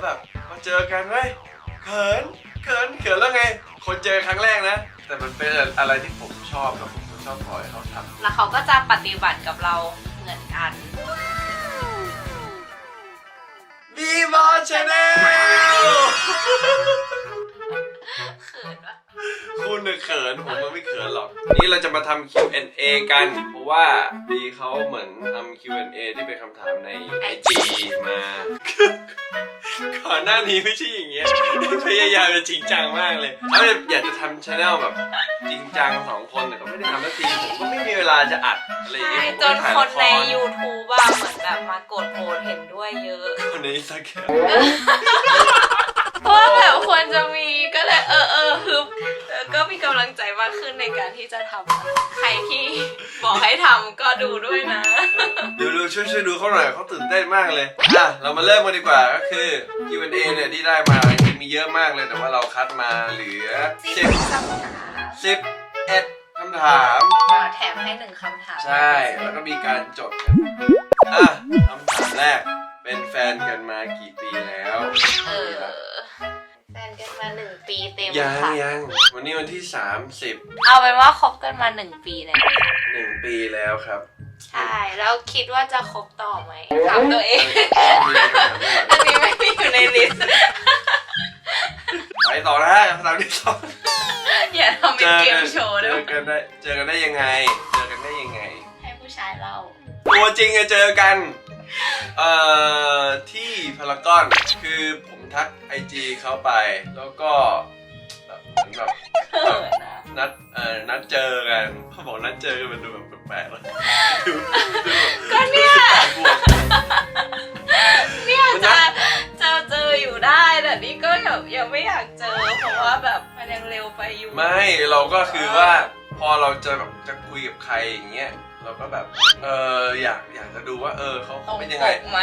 แล้วแบบมาเจอกันเว้ยเขินเขินเขินแล้วไง คนเจอครั้งแรกนะ แต่มันเป็นอะไรที่ผมชอบนะผมก็ชอบปล่อยให้เขาทำ แล้วเขาก็จะปฏิบัติกับเราเหมือนกัน บีบอลชาแนลเขินวะคุณน่ะเขินผมมันไม่เขินหรอกวันนี้เราจะมาทำ Q&A กัน เพราะว่าบีเขาเหมือนทำ Q&A ที่เป็นคำถามใน IG มาก่ อนหน้านี้ไม่ใช่อย่างเงี้ยพยายามจะจริงจังมากเลยเขาอยากจะทำช anel แบบจริงจังสองคนแต่ก็ไม่ได้ทำสักทีผมก็ไม่มีเวลาจะอัดอะไรอย่างใช่เงี้ยจนคนใน YouTube ว่าเหมือนแบบมากดโหวตเห็นด้วยเยอะ คนในอินสตาแกรม เพราะว่าแบบควรจะมีก็เลยเออเออฮึบเออก็มีกำลังใจมากขึ้นในการที่จะทำใครที่บอกให้ทำก็ดูด้วยนะ ดูดูช่วยช่วยดูเขาหน่อยเขาตื่นเต้นมากเลยอะเรามาเริ่มกันดีกว่าก็คือ Q&A เนี่ยที่ได้มาจริงๆมีเยอะมากเลยแต่ว่าเราคัดมาเหลือสิสิบบคำถามสิบเอ็ดคำถาม อ่าแถมให้หนึ่งคำถามใช่ แล้วก็มีการจดกันอะคำถามแรก เป็นแฟนกันมากี่ปีแล้ว เออแฟน กันมาหนึ่งปีเต็มยังค่ะ ยังวันนี้วันที่ 30เอาเป็นว่าคบกันมาหนึ่งปีแล้ว1ปีแล้วครับใช่ แล้วคิดว่าจะคบต่อไหมถามตัวเองมีอะไรจะถามไหมอันนี้ไม่มีอยู่ในลิสต์ไปต่อนะคำถามที่สองอย่าทำเป็นเกมโชว์เจด้วอยกันได้เจอกันได้ยังไง เจอกันได้ยังไง ให้ผู้ชายเล่า ตัวจริงอะเจอกัน เอ่อ ที่พารากอนคือผม ทักไอจีเขาไป แล้วก็แบบเหมือนแบบเขินนะนัดเอ่อนัดเจอกันเขาบอกนัดเจอกันมันดูแบบแปลกๆเลยดูดูแบบก็เนี่ยบวก เนี่ยมันจะนัดจะเจออยู่ได้แต่นี่ก็ยังยังไม่อยากเจอ เพราะว่าแบบมันยังเร็วไปอยู่ ไม่เราก็คือว่าพอเราจะแบบจะคุยกับใครอย่างเงี้ย เราก็แบบเอออยากอยากจะดูว่า เออเขาตรงเป็นยังปไงกไหม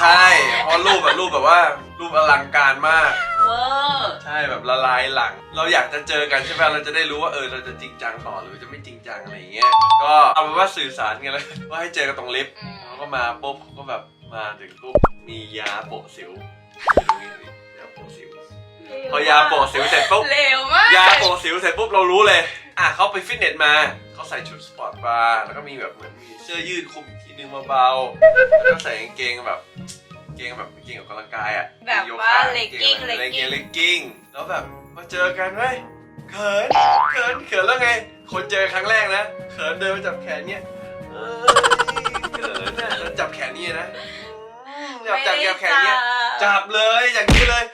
ใช่เพราะรูปแบบรูปแบบว่ารูปอลังการมาก เวอร์ใช่แบบละลายหลัง เราอยากจะเจอกันใช่ไหมเราจะได้รู้ว่าเออเราจะจริงจังต่อหรือจะไม่จริงจังอะไรอย่างเงี้ยก็เอาเป็นว่าสื่อสารกันเลยว่าให้เจอกันตรงลิฟต์อืมเขาก็มาปุ๊บเขาก็แบบมาถึงปุ๊บมียาโปะสิวยาโปะสิวพอยาโปะสิวเสร็จปุ๊บเร็วมากยาโปะสิวเสร็จปุ๊บเรารู้เลย อะเขาไปฟิตเนสมาเขาใส่ชุดสปอร์ตบาร์แล้วก็มีแบบเหมือนมีเสื้อยืดคลุมอีกทีนึงเบาๆแล้วก็ใส่กางเกงแบบกางเกงแบบกางเกงออกกำลังกายอะแบบโยว่าคะเลกกิ้งเลเลกกกิ้กิ้งงเลกกิ้งแล้วแบบมาเจอกันเว้ยเขินเขินเขินแล้วไง คนเจอครั้งแรกนะเขินเดินมาจับแขนเนี่ยเอ้ยเขินนะแล้วจับแขนนี่นะอืมจับจับแขนเนี่ย จับเลยอย่างนี้เลยอืม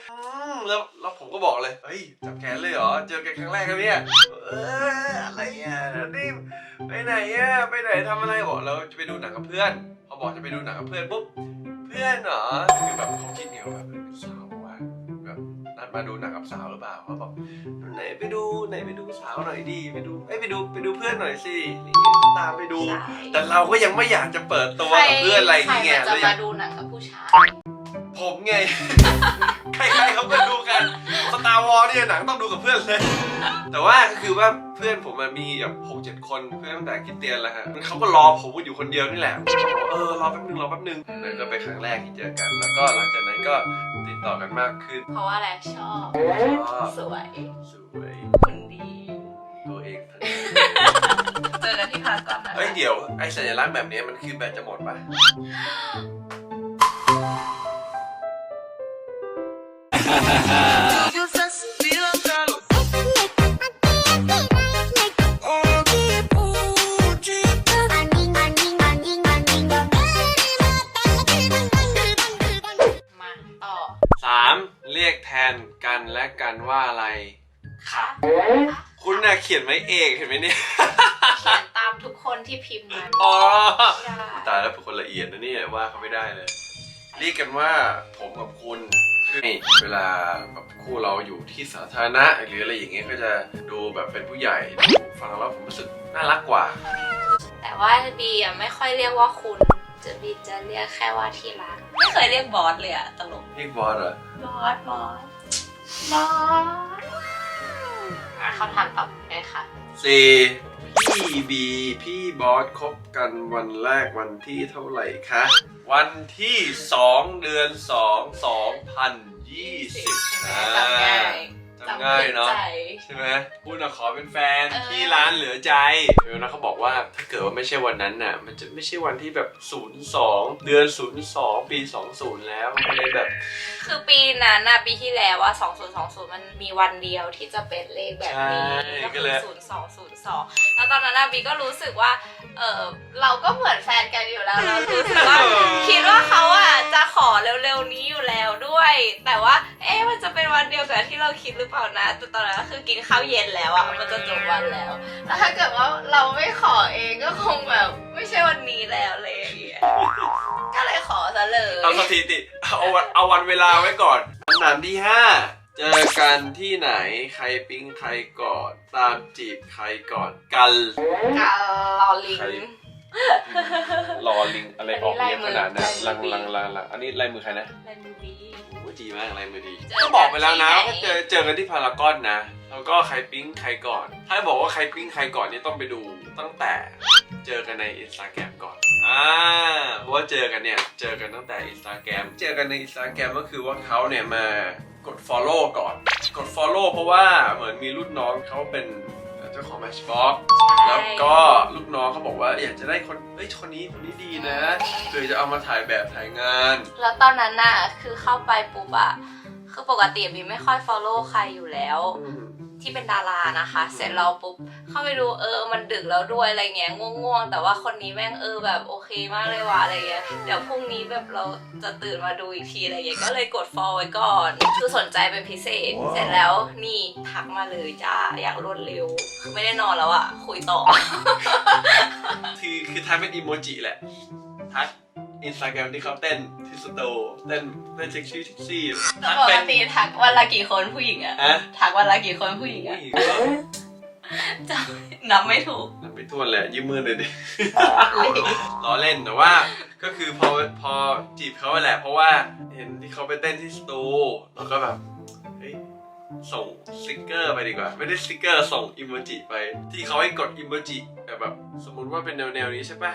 แล้วแล้วผมก็บอกเลยเฮ้ยจับแขนเลยเหรอเจอกันครั้งแรกแล้วเนี่ยเอออะไรอะนี่ไปไหนอะไปไหนทำอะไรบอกเราจะไปดูหนังกับเพื่อนพอบอกจะไปดูหนังกับเพื่อนปุ๊บเพื่อนเหรอคือแบบเขาคิดเนี่ยว่าแบบเป็นสาวว่ะแบบนัดมาดูหนังกับสาวหรือเปล่าเขาบอกไหนไปดูไหนไปดูสาวหน่อยดีไปดูเอ้ยไปดูไปดูเพื่อนหน่อยสิอะไรเงี้ยตามไปดูใช่แต่เราก็ยังไม่อยากจะเปิดตัวกับเพื่อนอะไรอย่างเงี้ยใครมันเราจะอยามากดูหนังกับผู้ชาย ผมไง ใครๆเขาก็ดูกันสตาร์วอลเนี่ยหนังต้องดูกับเพื่อนเลย แต่ว่าก็คือว่าเพื่อนผมมันมีแบบหกเจ็ดคนเพื่อนตั้งแต่คริดเตียนแล้วฮะเขาก็รอผมอยู่คนเดียวนี่แหละเออรอแป๊บนึงรอแป๊บนึงนั่นก็เป็นครั้งแรกที่เจอกัน แล้วก็หลังจากนั้นก็ติดต่อกันมากขึ้นเพราะว่าอะไรชอบ ชอบสวยสวยหุ่นดีตัวเองทั้งเจอกันที่พารากอนนะเฮ้ยเดี๋ยวไอ้สัญลักษณ์แบบนี้มันคือแบตจะหมดปะ มาต่อสามเรียกแทนกันและกันว่าอะไร ค่ะคุณน่ะเขียนไว้เองเห็นไหมเนี่ย เขียนตามทุกคนที่พิมพ์มาอ๋อ ใช่ตายแล้วเป็นคนละเอียดนะเนี่ยว่าเขาไม่ได้เลย เรียกกันว่าผมกับคุณ คือเวลาแบบคู่เราอยู่ที่สาธารณะหรืออะไรอย่างเงี้ยก็จะดูแบบเป็นผู้ใหญ่ดูฟังแล้วผมรู้สึกน่ารักกว่า แต่ว่าบีอะไม่ค่อยเรียกว่าคุณ จะบีจะเรียกแค่ว่าที่รัก ไม่เคยเรียกบอสเลยอะตลก เรียกบอสเหรอบอส บอส บอสอะคำถามต่อไปเลยค่ะสี่ พี่บีพี่บอสคบกันวันแรกวันที่เท่าไหร่คะ วันที่ 2 เดือน 2 2020อ่าจำง่ายจำง่ายเนาะจำขึ้ใจใช่ไหมพูดนะขอเป็นแฟนเออที่ร้านเหลือใจเออนะเขาบอกว่าถ้าเกิดว่าไม่ใช่วันนั้นน่ะ มันจะไม่ใช่วันที่แบบ 02 เดือน 02 ปี 20 แล้วมันก็เลยแบบ คือปีนั้นน่ะปีที่แล้วว่า2020 มันมีวันเดียวที่จะเป็นเลขแบบนี้ใช่ก็ก็คืเลอย0202 แล้วตอนนั้นน่ะบีก็รู้สึกว่า เออเราก็เหมือนแฟนกันอยู่แล้วเรารู้สึกว่าคิดว่าเขาอะจะขอเร็วๆนี้อยู่แล้วด้วย แต่ว่า เอ๊ะมันจะเป็นวันเดียวกับที่เราคิดหรือเปล่านะแต่ตอนนั้นก็คือกินข้าวเย็นแล้วอะมันจะจบวันแล้วแล้วถ้าเกิดว่าเราไม่ขอเองก็คงแบบ ไม่ใช่วันนี้แล้วอะไรอย่างเงี้ยก็เลยขอซะเลยเอาสถิติเอาวันเอาวันเวลาไว้ก่อนคำถามที่5 เจอกันที่ไหนใครปิ๊งใครก่อนตามจีบใครก่อนกันกาลอลิง ใครรอลิงอะไรออกเยอะขนาดนั้นลาลัยงมือ ลังลังลังอันนี้ลายมือใครนะลายมือบีโอ้ดีมากลายมือดี เจอกันก็บอกไปแล้วนะที่ไหนว่าเจอเจอกันที่พารากอนนะ แล้วก็ใครปิ๊งใครก่อน ถ้าบอกว่าใครปิ๊งใครก่อนนี่ต้องไปดูตั้งแต่ เจอกันในอินสตาแกรมก่อน อ่า เพราะว่าเจอกันเนี่ย เจอกันตั้งแต่อินสตาแกรมเจอกันในอินสตาแกรมก็คือว่าเขาเนี่ยมากด follow ก่อน กด follow เพราะว่าเหมือนมีรุ่นน้องเขาเป็นเจ้าของ Matchbox แล้วก็ลูกน้องเขาบอกว่าอยากจะได้คนเอ้ยคนนี้คนนี้ดีนะเผื่อจะเอามาถ่ายแบบถ่ายงาน แล้วตอนนั้นน่ะคือเข้าไปปุ๊บอะคือปกติบีไม่ค่อย follow ใครอยู่แล้ว ที่เป็นดารานะคะ เสร็จเราปุ๊บเข้าไปดูเออมันดึกแล้วด้วยอะไรเงี้ยง่วงๆ แต่ว่าคนนี้แม่งเออแบบโอเคมากเลยว่ะอะไรเงี้ยเดี๋ยวพรุ่งนี้แบบเราจะตื่นมาดูอีกทีอะไรเงี้ยก็เลยกด follow ไว้ก่อนคือสนใจเป็นพิเศษ เสร็จแล้วนี่ทักมาเลยจ้าอยากรวดเร็วคือไม่ได้นอนแล้วอะคุยต่อ คือคือทักเป็นอีโมจิแหละทัก อินสตาแกรมที่เขาเต้นที่สโตร์เต้นเต้นเซ็กซี่เซ็กซี่ทักปเป็กนติทักวันละกี่คนผู้หญิงอะฮะทักวันละกี่คนผู้หญิงผู้อะหญิงก็จะนับไม่ถูก นับไปทั่วนแหละยืมมือเลยดิ ล้อเล่นแต่ว่าก็คือพอพอจีบเขาแหละ เพราะว่าเห็นที่เขาไปเต้นที่สตูแล้วก็แบบเฮ้ยส่งสติกเกอร์ไปดีกว่า ไม่ได้สติกเกอร์ส่งอิโมจิไป ที่เขาให้กดอิโมจิแบบแบบ สมมุติว่าเป็นแนวแนวๆนี้ใช่ปะ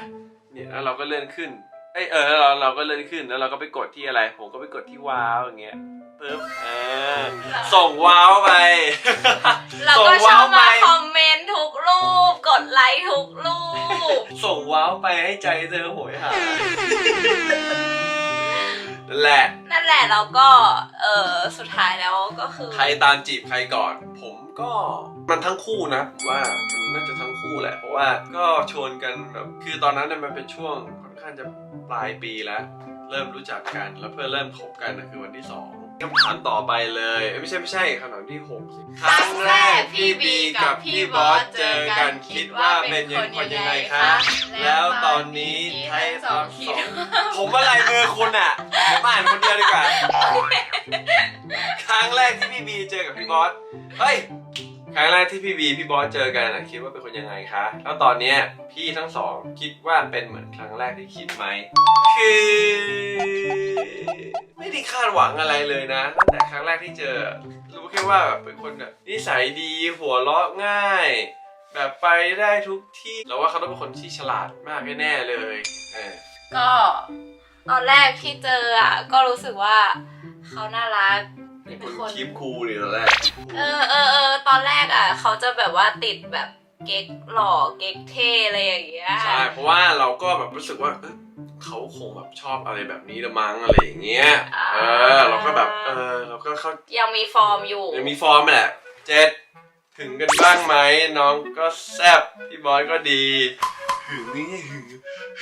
เนี่ยแล้วเราก็เลื่อนขึ้น เอยเออแล้วเราเราก็เลื่อนขึ้นแล้วเราก็ไปกดที่อะไร ผมก็ไปกดที่ว้าวอย่างเงี้ยปึ๊บเออส่งว้าวไปแล้วส่ก็งชว้าอวบไป มาคอมเมนต์ทุกรูป กดไลค์ทุกรูป ส่งว้าวไปให้ใจเธอโหยหานั่นแหละ นั่นแหละแล้วก็ เออสุดท้ายแล้วก็คือ ใครตามจีบใครก่อน ผมก็มันทั้งคู่นะผมว่ามันน่าจะทั้งคู่แหละเพราะว่าก็ชวนกันแบบคือตอนนั้นเนี่ยมันเป็นช่วงค่อนข้างจะ ปลายปีแล้ว เริ่มรู้จักกันแล้วเพื่อเริ่มคบกันนะคือวันที่สองคำถามต่อไปเลยเอ้ยไม่ใช่ไม่ใช่คำถามที่หกสิครั้งแรกพี่บีกับพี่บอสเจอกันคิดว่าเป็นยังคนยังไงคะแล้วตอนนี้ไทยตอนสองผมว่าลายมือคุณอะผมอ่านคนเดียวดีกว่าครั้งแรกที่พี่บีเจอกับพี่บอสเฮ้ย ครั้งแรกที่พี่บีพี่บอสเจอกันอะคิดว่าเป็นคนยังไงคะ แล้วตอนเนี้ยพี่ทั้งสองคิดว่าเป็นเหมือนครั้งแรกที่คิดไหมคือไม่ได้คาดหวังอะไรเลยนะตั้งแต่ครั้งแรกที่เจอ รู้แค่ว่าแบบเป็นคนแบบนิสัยดีหัวเราะง่าย แบบไปได้ทุกที่เราว่าเขาต้องเป็นคนที่ฉลาดมากแน่ๆเลยเออ ก็ตอนแรกที่เจออะก็รู้สึกว่าเขาน่ารัก เป็นคนคีบคูลเลยตอนแรกเออเออเออตอนแรกอะ เขาจะแบบว่าติดแบบเก๊กหล่อเก๊กเท่อะไรอย่างเงี้ยใช่เพราะว่าเราก็แบบรู้สึกว่าเอ้ยเขาคงแบบชอบอะไรแบบนี้ละมั้งอะไรอย่างเงี้ยเออเราก็แบบเออเราก็เข้ายังมีฟอร์มอยู่ยังมีฟอร์มแหละเจ็ดถึงกันบ้างไหมน้องก็แซบพี่บอยก็ดีหึงนี่หึง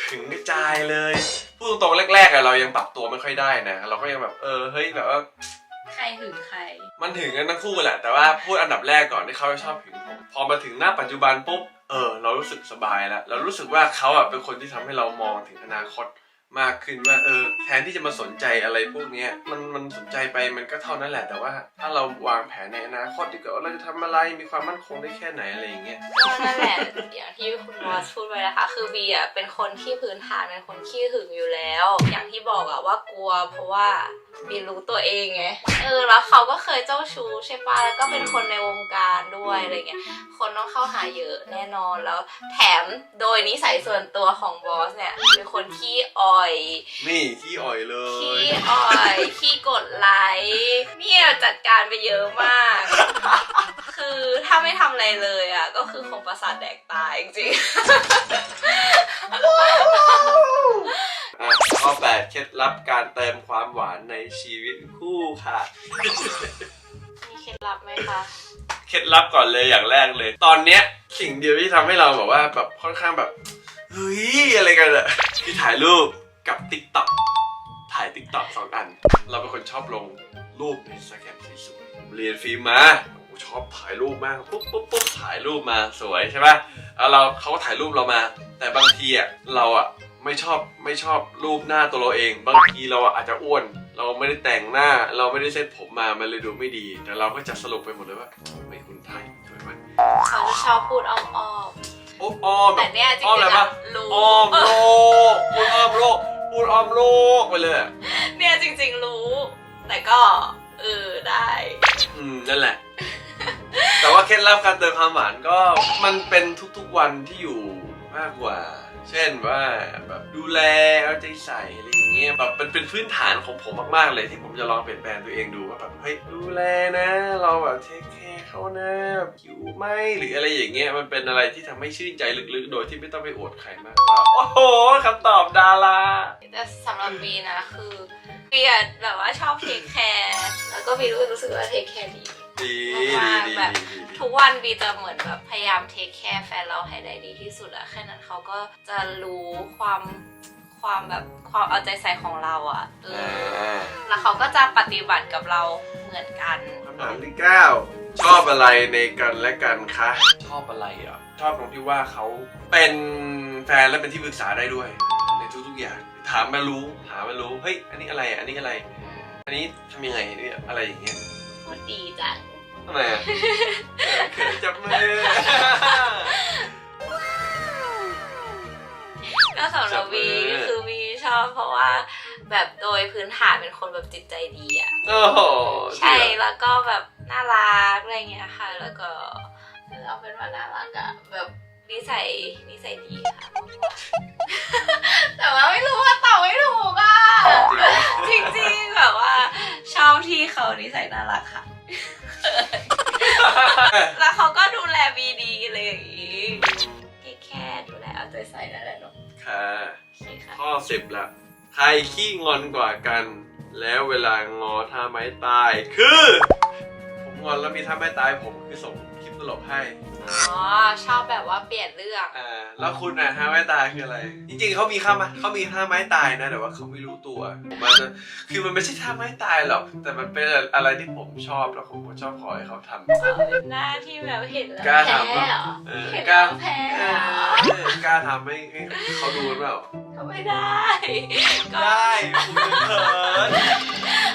หึงกระจายเลยพูดตรงๆแรกๆอะเรายังปรับตัวไม่ค่อยได้นะ เราก็ยังแบบเออเฮ้ยแบบว่าใคร หึงใคร มันถึงกันทั้งคู่แหละแต่ว่าพูดอันดับแรกก่อนที่เขาชอบถึงผมพอมาถึงหน้าปัจจุบันปุ๊บเออ เรารู้สึกสบายแล้วเรารู้สึกว่าเขาอะเป็นคนที่ทำให้เรามองถึงอนาคตมากขึ้นว่าเออแทนที่จะมาสนใจอะไรพวกเนี้ยมันมันสนใจไปมันก็เท่านั้นแหละแต่ว่า ถ้าเราวางแผนในอนาคตดีกว่าว่าเราจะทำอะไรมีความมั่นคงได้แค่ไหนอะไรอย่างเงี้ยก็นั่นแหละอย่างที่คุณบอสพูดไปนะคะคือบีอะเป็นคนที่พื้นฐานเป็นคนขี้หึงอยู่แล้ว อย่างที่บอกอะว่ากลัวเพราะว่า บีรู้ตัวเองไง เออ แล้วเขาก็เคยเจ้าชู้ใช่ปะแล้วก็เป็นคนในวงการด้วยอะไรเงี้ย คนต้องเข้าหาเยอะแน่นอน แล้วแถมโดยนิสัยส่วนตัวของบอสเนี่ยเป็นคนขี้ออยอย นี่ขี้อ่อยเลย ขี้อ่อย ขี้กดไลค์เนี่ยจัดการไปเยอะมาก คือถ้าไม่ทำอะไรเลยอะ ก็คือคงประสาทแดกตายจริงอะข้อแปด เคล็ดลับการเติมความหวานในชีวิตคู่ค่ะๆมีเคล็ดลับไหมคะ เคล็ดลับก่อนเลยอย่างแรกเลย ตอนเนี้ยสิ่งเดียวที่ทำให้เราแบบว่าแบบค่อนข้างแบบเฮ้ยอะไรกันอะคือถ่ายรูปกับติ๊กต็อกถ่ายติ๊กต็อกสองอัน เราเป็นคนชอบลงรูปในสแกนสวยๆผมเรียนฟิล์มมาโอ้โหชอบถ่ายรูปมากปุ๊บปุ๊บปุ๊บถ่ายรูปมาสวยใช่ปะแล้วเราเขาก็ถ่ายรูปเรามา แต่บางทีอะเราอะ ไม่ชอบไม่ชอบรูปหน้าตัวเราเอง บางทีเราอะอาจจะอ้วน เราไม่ได้แต่งหน้า เราไม่ได้เซ็ตผมมา มันเลยดูไม่ดี แต่เราก็จะสรุปไปหมดเลยว่าไม่คุณถ่ายสวยมากเขาจะชอบพูดอ้อมโอ้อ้อมๆแบแต่บเนี่ยจริอ้อมงอะไรๆปะอะรู้อ้อมโลกพูดอ้อมโลกพูดอ้อมโลกไปเลยอะเนี่ยจริง ๆรู้ แต่ก็เออได้ อืมนั่นแหละ แต่ว่าเคล็ดลับการเติมความหวานก็มันเป็นทุกๆวันที่อยู่ มากกว่า เช่นว่าแบบดูแลเอาใจใส่อะไรอย่างเงี้ยแบบมันเป็นพื้นฐานของผมมากๆเลยที่ผมจะลองเปลี่ยนแปลงตัวเองดูว่าแบบเฮ้ยดูแลนะ เราแบบเทคแคร์เขานะแบบหิวไหมหรืออะไรอย่างเงี้ยมันเป็นอะไรที่ทำให้ชื่นใจลึกๆ โดยที่ไม่ต้องไปอวดใครมากกว่าโอ้โหคำตอบดาราแต่สำหรับบีนะคือบีอะแบบว่าชอบเทคแคร์แล้วก็บีรู้รู้สึกว่าเทคแคร์ดี ดีดีมากดีแบบดีดี ทุกวันบีจะเหมือนแบบพยายามเทคแคร์แฟนเราให้ได้ดีที่สุดอะแค่นั้นเขาก็จะรู้ความความแบบความเอาใจใส่ของเราอะเอออ่าแล้วเขาก็จะปฏิบัติกับเราเหมือนกัน คำถามที่เก้าชอบอะไรในกันและกันคะ ชอบอะไรอะชอบตรงที่ว่าเขาเป็นแฟนและเป็นที่ปรึกษาได้ด้วย ในทุกๆอย่าง ถามมารู้ถามมารู้ เฮ้ย อันนี้อะไรอะอันนี้อะไร อันนี้ทำยังไงเนี่ยอะไรอย่างเงี้ย พูดดีจังทำไมอะเขินจับมือ ก็สำหรับวีจับมือคือวีชอบเพราะว่า แบบโดยพื้นฐานเป็นคนแบบจิตใจดีอะโอ้โหใช่แล้วก็แบบน่ารักอะไรเงี้ยค่ะ แล้วก็เอาเป็นว่าน่ารักอะแบบ นิสัยนิสัยดีค่ะแต่ว่าไม่รู้ว่าตอบไม่ถูกอะจริงๆแบบว่าชอบที่เขานิสัยน่ารักค่ะ แล้วเขาก็ดูแลบีดีอะไรอย่างงี้แค่ดูแลเอาใจใส่นั่นแหละเนาะค่ะโอเคค่ะข้อสิบละใครขี้งอนกว่ากัน แล้วเวลางอท่าไม้ตายคือ ผมงอนแล้วมีท่าไม้ตายผมคือส่ง คลิปตลกให้อ๋อ ชอบแบบว่าเปลี่ยนเรื่อง อ่าแล้วคุณอะท่าไม้ตายคืออะไร จริงๆเขามีข้ามาเขามีท่าไม้ตายนะแต่ว่าเขาไม่รู้ตัวผมว่าจะคือมันไม่ใช่ท่าไม้ตายหรอกแต่มันเป็นอะไรที่ผมชอบแล้วผมก็ชอบขอให้เขาทำเป็นหน้าที่แบบเห็นแล้วกล้าแพ้ทำปะ เหรอ เออเห็นกล้าแล้วแพ้เอเหรออกล้าทำให้ให้เขาดูหรือเปล่าก็ไม่ได้ ก็ได้คุณเขิน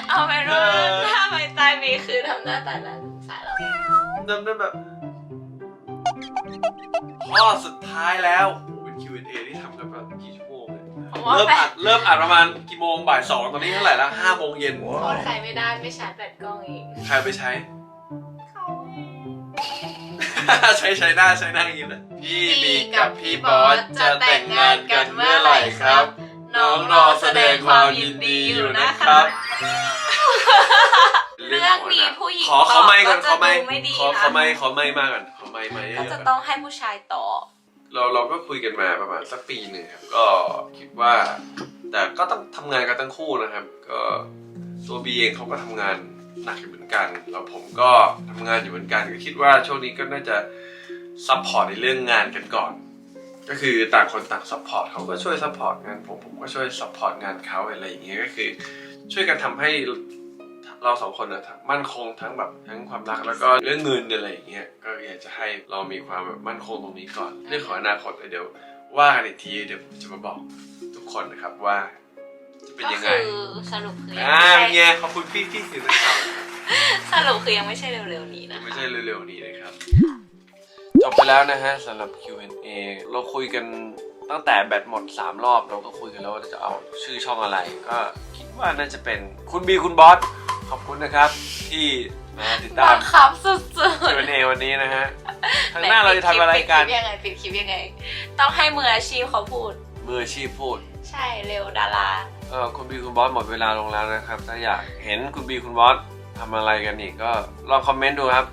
เอาเป็นว่าเออ ถ้าไม่ตายมีคือทำหน้าตาน่าสงสารเราจำได้แบบ ข้อสุดท้ายแล้วโอ้โหเป็น Q&A ที่ทำกันแบบกี่ชั่วโมงเลยเพราะว่าเริ่มแบอับดเริ่มอัดประมาณกี่โมงบ่ายสองตอนนี้เท่าไหร่ละห้าโมงเย็นโทษใครไม่ได้ไม่ชาร์จแบตกล้องเองใครไปใช้ เขาเองใช้ใช้หน้าใช้หน้าอย่างนี้นะพี่บีกับพี่บอสจะแต่งงานกันเมื่อไหร่ครับ น้องรอแสดงความยินดีอยู่นะครับเรื่องนี้ผู้หญิงขอขอไมค์ก่อนตขออบไมค์ก็จะดูไม่ดีขอนะขอไมค์ขอไมค์มาก่อนขอ ไมค์มาเยก็อะๆจะก่อนต้องให้ผู้ชายตอบเราเราก็คุยกันมาประมาณสักปีหนึ่งครับก็คิดว่า แต่ก็ต้องทำงานกันทั้งคู่นะครับ ก็ตัวบีเองเขาก็ทำงานหนักอยู่เหมือนกัน แล้วผมก็ทำงานอยู่เหมือนกันก็คิดว่าช่วงนี้ก็น่าจะซัพพอร์ตในเรื่องงานกันก่อน ก็คือต่างคนต่างซัพพอร์ตเขาก็ช่วยซัพพอร์ตงานผมผมก็ช่วยซัพพอร์ตงานเขาอะไรอย่างเงี้ยก็คือ ช่วยกันทำให้ เราสองคนนะมั่นคงทั้งแบบทั้งความรักแล้วก็เรื่องเงินอะไรอย่างเงี้ยก็อยากจะให้เรามีความแบบมั่นคงตรงนี้ก่อนเรื่องของอนาคตเดี๋ยวว่ากันอีกทีเดี๋ยวผมจะมาบอกทุกคนนะครับว่า จะเป็นก็ยังไงคือสรุปคือยังอ่าไม่ไงใช่ขอบคุณพี่พี่สื่อนักข่าวนะครับสรุปคือยังไม่ใช่เร็วๆนี้นะไม่ใช่เร็วๆนี้นะครับจบไปแล้วนะฮะสำหรับ Q&A เราคุยกันตั้งแต่แบตหมด 3 รอบเราก็คุยกันแล้วว่าจะเอาชื่อช่องอะไร ก็คิดว่าน่าจะเป็นคุณบีคุณบอส ขอบคุณนะครับ ที่มาติดตาบัมงคับสุด Q&A วันนี้นะฮะๆทางหน้าเราจะทำอะไรกัน ปิดคลิปยังไงปิดคลิปยังไง ต้องให้มืออาชีพเขาพูด มืออาชีพพูด ใช่เร็วดาราเออคุณบีคุณบอสหมดเวลาลงแล้วนะครับ ถ้าอยากเห็นคุณบีคุณบอสทำอะไรกันอีกก็ลองคอมเมนต์ดูครับ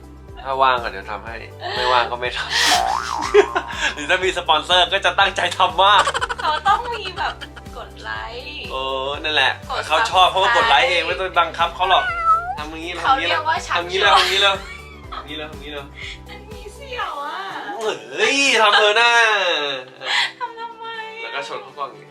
ถ้าว่างก็เดี๋ยวทำให้ ไม่ว่างก็ไม่ทำ หรือถ้ามีสปอนเซอร์ก็จะตั้งใจทำมาก เขาต้องมีแบบกด ไลค์ เออนั่นแหละกดเขาชอบเขาก็กดไลค์ Subscribe เองไม่ต้องบังคับเขาหรอกทำอย่างนี้เขาเรียกว่าชักทำอย่างนี้ชแล้ววน ทำอย่างนี้แล้วทำอย่างนี้แล้วทำอย่างนี้แล้วอันนี้เสี่ยวอะเฮ้ยทำเออหน้าทำทำไมแล้วก็ชนเขากล้องอย่างนี้